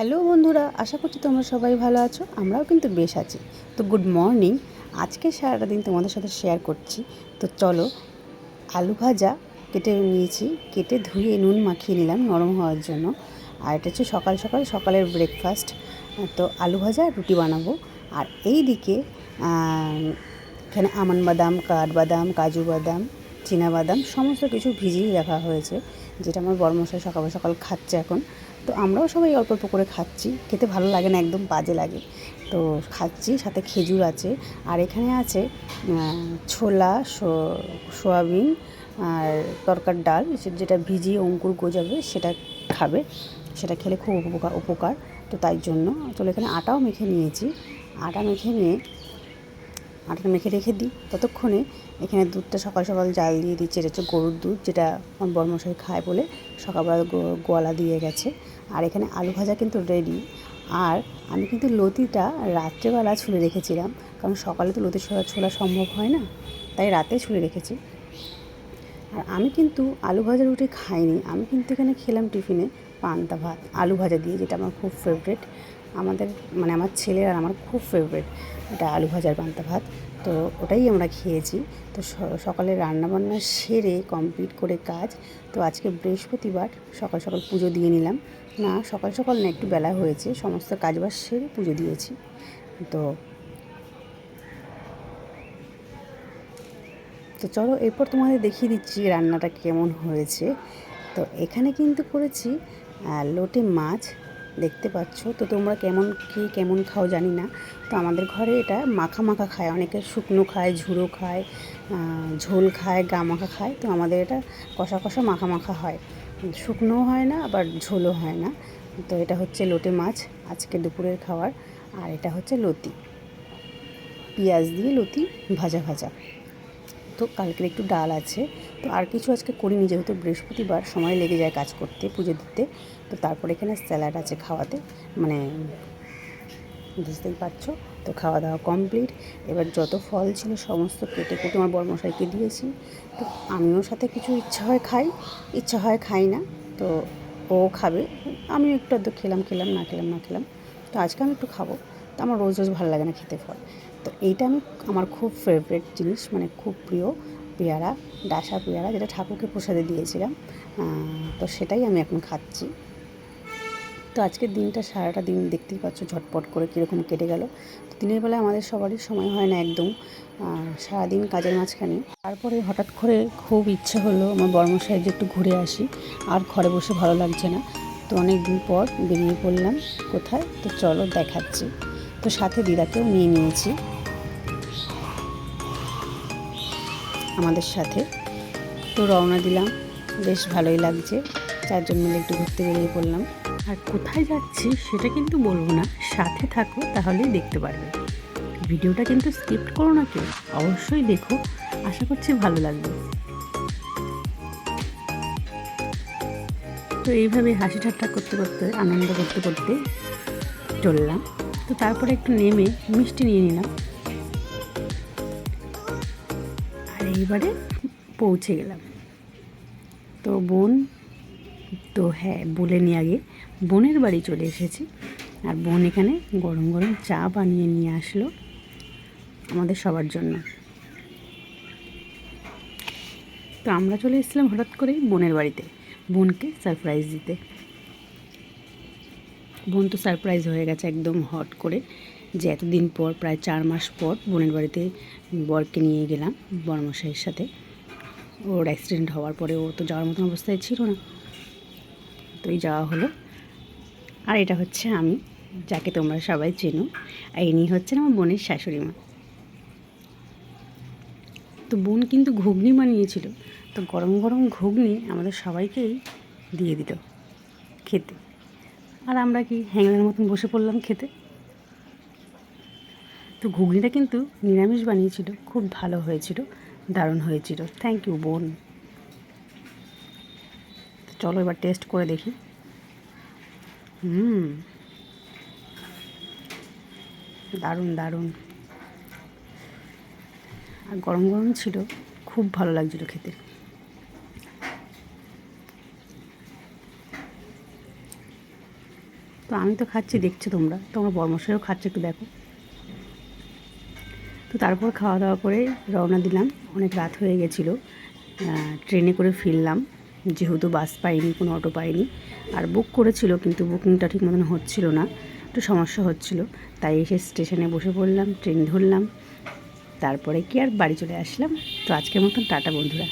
Hello বন্ধুরা, আশা করছি তোমরা সবাই ভালো আছো, আমরাও কিন্তু বেশ আছি। তো গুড মর্নিং, আজকে সারাটা দিন তোমাদের সাথে শেয়ার করছি। তো চলো, আলু ভাজা কেটে নিয়েছি, কেটে ধুয়ে নুন মাখিয়ে নিলাম নরম হওয়ার জন্য। আর এটা হচ্ছে সকাল সকাল, সকালের ব্রেকফাস্ট তো আলু ভাজা রুটি বানাবো। আর এই দিকে এখানে আমান বাদাম কাঠবাদাম কাজু বাদাম বাদাম, সমস্ত কিছু ভিজিয়ে রাখা হয়েছে, যেটা আমার বর্মশাই সকাল সকাল খাচ্ছে এখন। তো আমরাও সবাই অল্প অল্প করে খাচ্ছি। খেতে ভালো লাগে না, একদম বাজে লাগে। তো খাচ্ছি, সাথে খেজুর আছে। আর এখানে আছে ছোলা সোয়াবিন আর তরকার ডাল যেটা ভিজিয়ে অঙ্কুর গোজাবে, সেটা খাবে। সেটা খেলে খুব উপকার উপকার। তো তাই জন্য, চলো এখানে আটাও মেখে নিয়েছি। আটা মেখে নিয়ে আটাটা মেখে রেখে দিই। ততক্ষণে এখানে দুধটা সকাল সকাল জাল দিয়ে দিচ্ছি। এটা হচ্ছে গরুর দুধ, যেটা আমার বর্মশাই খায় বলে সকালবেলা গোয়ালা দিয়ে গেছে। আর এখানে আলু ভাজা কিন্তু রেডি আর আমি কিন্তু লতিটা রাত্রেবেলা ছুলে রেখেছিলাম, কারণ সকালে তো লতি ছোলা ছোলা সম্ভব হয় না, তাই রাতে ছুলে রেখেছি। আর আমি কিন্তু আলু ভাজা রুটি খাইনি। আমি কিন্তু এখানে খেলাম টিফিনে পান্তা ভাত, আলু ভাজা দিয়ে, যেটা আমার খুব ফেভারেট আমাদের মানে আমার ছেলের আর আমার খুব ফেভারেট এটা আলু ভাজার পান্তা ভাত। তো ওটাই আমরা খেয়েছি। তো সকালে রান্নাবান্না সেরে কমপ্লিট করে কাজ। তো আজকে বৃহস্পতিবার, সকাল সকাল পুজো দিয়ে নিলাম। না, সকাল সকাল না, একটু বেলা হয়েছে। সমস্ত কাজবাজ সেরে পুজো দিয়েছি। তো তো চলো, এরপর তোমাদের দেখিয়ে দিচ্ছি রান্নাটা কেমন হয়েছে। তো এখানে কিন্তু করেছি লোটে মাছ। দেখতে পাচ্ছ। তো তোমরা কেমন কী কেমন খাও জানি না। তো আমাদের ঘরে এটা মাখা মাখা খায়। অনেকে শুকনো খায়, ঝুড়ো খায় ঝোল খায়, গা মাখা খায়। তো আমাদের এটা কষা কষা মাখা মাখা হয়। শুকনোও হয় না, আবার ঝোলও হয় না। তো এটা হচ্ছে লোটে মাছ, আজকে দুপুরের খাবার। আর এটা হচ্ছে লতি। পেঁয়াজ দিয়ে লতি ভাজা ভাজা। তো কালকের একটু ডাল আছে। তো আর কিছু আজকে করিনি যেহেতু বৃহস্পতিবার সময় লেগে যায় কাজ করতে, পুজো দিতে। তো তারপর এখানে স্যালাড আছে খাওয়াতে। মানে বুঝতেই পারছ? তো খাওয়া দাওয়া কমপ্লিট। এবার যত ফল ছিল সমস্ত কেটে কেটে আমার বর্মশাইকে দিয়েছি। তো আমিও সাথে কিছু ইচ্ছা হয় খাই। ইচ্ছা হয় খাই না। তো ও খাবে। আমিও একটু আধটু খেলাম খেলাম, না খেলাম না খেলাম। তো আজকে আমি একটু খাব। তো আমার রোজ রোজ ভালো লাগে না খেতে ফল। তো এইটা আমি আমার খুব ফেভারেট জিনিস মানে খুব প্রিয় পেয়ারা, ডাসা পেয়ারা, যেটা ঠাকুরকে প্রসাদে দিয়েছিলাম। তো সেটাই আমি এখন খাচ্ছি। তো আজকের দিনটা, সারাটা দিন দেখতেই পাচ্ছ ঝটপট করে কীরকম কেটে গেল। তো দিনের বেলায় আমাদের সবারই সময় হয় না একদম। সারাদিন কাজের মাঝখানে। তারপরে হঠাৎ করে খুব ইচ্ছে হলো আমার বর্মশাহের যে একটু ঘুরে আসি। আর ঘরে বসে ভালো লাগছে না। তো অনেক দিন পর বেরিয়ে পড়লাম কোথায়? তো চলো দেখাচ্ছি। তো সাথে দিদাকেও নিয়ে নিয়েছি। আমাদের সাথে। তো রওনা দিলাম। বেশ ভালোই লাগছে। চারজন মিলে একটু ঘুরতে বেরিয়ে পড়লাম। আর কোথায় যাচ্ছি সেটা কিন্তু বলব না। সাথে থাকো, তাহলেই দেখতে পারবে। ভিডিওটা কিন্তু স্কিপ্ট করো না কেউ। অবশ্যই দেখো। আশা করছি ভালো লাগবে। তো এইভাবে হাসি ঠাট্টা করতে করতে, আনন্দ করতে করতে চললাম। তো তারপরে একটু নেমে মিষ্টি নিয়ে নিলাম। আর এইবারে পৌঁছে গেলাম। তো বোন, তো হ্যাঁ বলে নিয়ে আগে, বোনের বাড়ি চলে এসেছি। আর বোন এখানে গরম গরম চা বানিয়ে নিয়ে আসলো আমাদের সবার জন্য। তো আমরা চলে এসেছিলাম হঠাৎ করেই বোনের বাড়িতে, বোনকে সারপ্রাইজ দিতে। বোন তো সারপ্রাইজ হয়ে গেছে একদম হট করে যে এতদিন পর, প্রায় চার মাস পর বোনের বাড়িতে বরকে নিয়ে গেলাম বর্মশাইয়ের সাথে। ওর অ্যাক্সিডেন্ট হওয়ার পরে ও তো যাওয়ার মতন অবস্থায় ছিল না। তো এই যাওয়া হলো। আর এটা হচ্ছে আমি, যাকে তোমরা সবাই চেনো। আর ইনি হচ্ছেন আমার বোনের শাশুড়ি মা। তো বোন কিন্তু ঘুগনি বানিয়েছিল। তো গরম গরম ঘুগনি আমাদের সবাইকেই দিয়ে দিত খেতে। আর আমরা কি হ্যাংলার মতন বসে পড়লাম খেতে? তো ঘুগনিটা কিন্তু নিরামিষ বানিয়েছিল, খুব ভালো হয়েছিল, দারুণ হয়েছিল। থ্যাংক ইউ বোন। চলো এবার টেস্ট করে দেখি। হুম। দারুণ দারুণ। আর গরম গরম ছিল, খুব ভালো লাগছিল খেতে। তো আমি তো খাচ্ছি, দেখছ তোমরা? তোমার বর্মশাইও খাচ্ছে একটু দেখো। তো তারপর খাওয়া দাওয়া করে রওনা দিলাম। অনেক রাত হয়ে গেছিল। ট্রেনে করে ফিরলাম। যেহেতু বাস পাইনি, কোনো অটো পাইনি। আর বুক করেছিল, কিন্তু বুকিংটা ঠিক মতন হচ্ছিল না। একটু সমস্যা হচ্ছিল। তাই এসে স্টেশনে বসে পড়লাম, ট্রেন ধরলাম। তারপরে কি আর বাড়ি চলে আসলাম। তো আজকের মতন, টাটা বন্ধুরা।